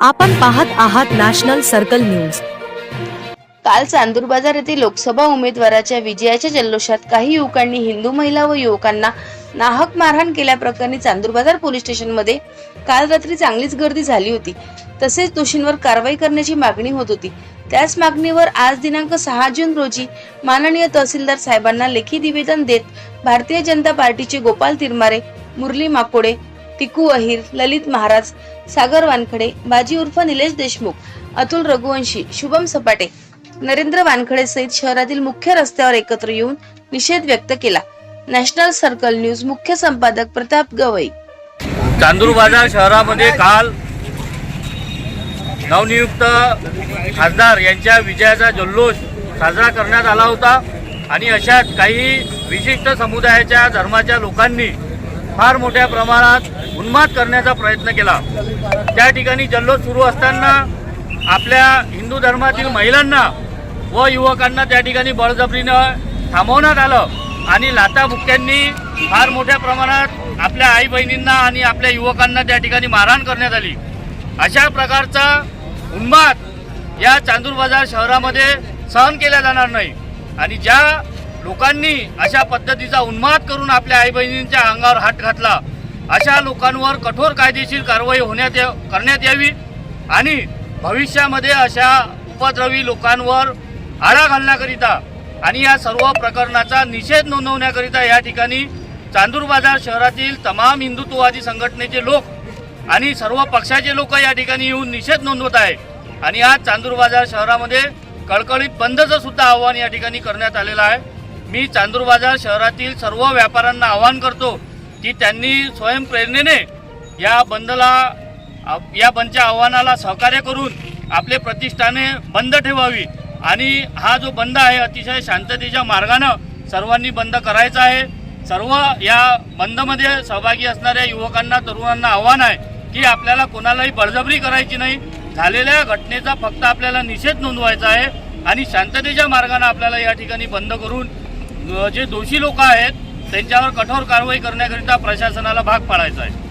आपण पाहत आहात नॅशनल सर्कल न्यूज. काल चांदूर बाजार येथे लोकसभा उमेदवाराच्या विजयाच्या जल्लोषात काही युवकांनी हिंदू महिला व युवकांना नाहक मारहाण केल्याप्रकरणी चांदूर बाजार पोलीस स्टेशनमध्ये काल रात्री चांगलीच गर्दी झाली होती. तसेच दोषींवर कारवाई करण्याची मागणी होत होती. त्याच मागणीवर आज दिनांक सहा जून रोजी माननीय तहसीलदार साहेबांना लेखी निवेदन देत भारतीय जनता पार्टीचे गोपाल तिरमारे मुरली माकोडे टिकू अहिर ललित महाराज सागर वानखडे बाजी उर्फ निलेश देशमुख अतुल रघुवंशी शुभम सपाटे नरेंद्र वानखडे सहित शहरातील मुख्य रस्त्यावर एकत्र येऊन निषेध व्यक्त केला. नॅशनल सर्कल न्यूज मुख्य संपादक प्रताप गवई. चांदूर बाजार शहरामध्ये काल नवनियुक्त खासदार यांच्या विजयाचा जल्लोष साजरा करण्यात आला होता आणि अशाच काही विशिष्ट समुदायाच्या धर्माच्या लोकांनी फार मोठ्या प्रमाणात उन्माद करण्याचा प्रयत्न केला. त्या ठिकाणी जल्लोष सुरू असताना आपल्या हिंदू धर्मातील महिलांना व युवकांना त्या ठिकाणी बळजबरीनं थांबवण्यात आलं आणि लाता बुक्क्यांनी फार मोठ्या प्रमाणात आपल्या आई बहिणींना आणि आपल्या युवकांना त्या ठिकाणी मारहाण करण्यात आली. अशा प्रकारचा उन्माद या चांदूर बाजार शहरामध्ये सहन केला जाणार नाही. आणि ज्या लोकांनी अशा पद्धतीचा उन्माद करून आपल्या आई बहिणींच्या अंगावर हात घातला. अशा लोकांवर कठोर कायदेशीर कारवाई होण्यात करण्यात यावी आणि भविष्यामध्ये अशा उपद्रवी लोकांवर आळा घालण्याकरिता आणि या सर्व प्रकरणाचा निषेध नोंदवण्याकरिता या ठिकाणी चांदूर बाजार शहरातील तमाम हिंदुत्ववादी संघटनेचे लोक आणि सर्व पक्षाचे लोक या ठिकाणी येऊन निषेध नोंदवत आहे आणि आज चांदूर बाजार शहरामध्ये कळकळीत बंदचं सुद्धा आव्हान या ठिकाणी करण्यात आलेलं आहे. मी चांदूर बाजार शहरातील सर्व व्यापाऱ्यांना आवाहन करतो की त्यांनी स्वयंप्रेरणेने या बंदला या बंदच्या आव्हानाला सहकार्य करून आपले प्रतिष्ठाने बंद ठेवावी. आणि हा जो बंद आहे अतिशय शांततेच्या मार्गानं सर्वांनी बंद करायचा आहे. सर्व या बंदमध्ये सहभागी असणाऱ्या युवकांना तरुणांना आव्हान आहे की आपल्याला कोणालाही बळजबरी करायची नाही. झालेल्या घटनेचा फक्त आपल्याला निषेध नोंदवायचा आहे आणि शांततेच्या मार्गाने आपल्याला या ठिकाणी बंद करून जे दोषी लोक आहेत त्यांच्यावर कठोर कारवाई करण्याकरिता प्रशासनाला भाग पाडायचा आहे.